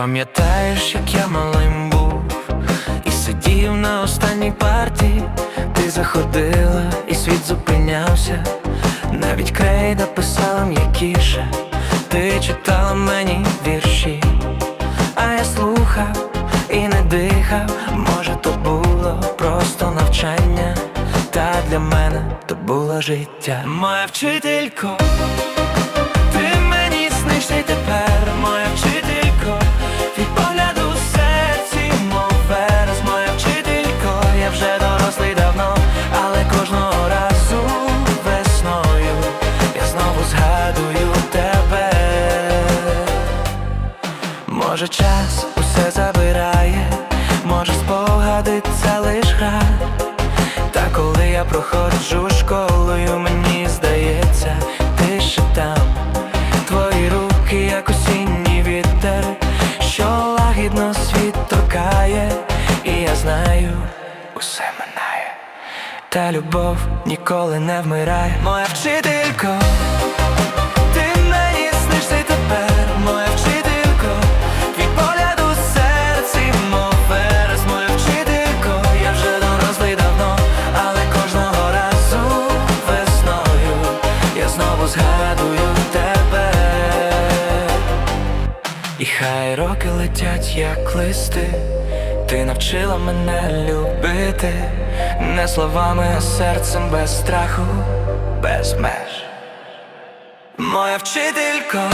Пам'ятаєш, як я малим був і сидів на останній парті, ти заходила і світ зупинявся, навіть крейда писала м'якіше, ти читала мені вірші, а я слухав і не дихав. Може, то було просто навчання, та для мене то було життя. Моя вчителько. Ти мені снишся тепер, згадую тебе. Може, час усе забирає, може спогади це лиш гра. Та коли я проходжу школою, мені здається, ти ще там, твої руки, як осінній вітер, що лагідно світ торкає, і я знаю, усе минає, та любов ніколи не вмирає. Моя вчителько, І хай роки летять, як листи, ти навчила мене любити, не словами, а серцем без страху, без меж. Моя вчителько,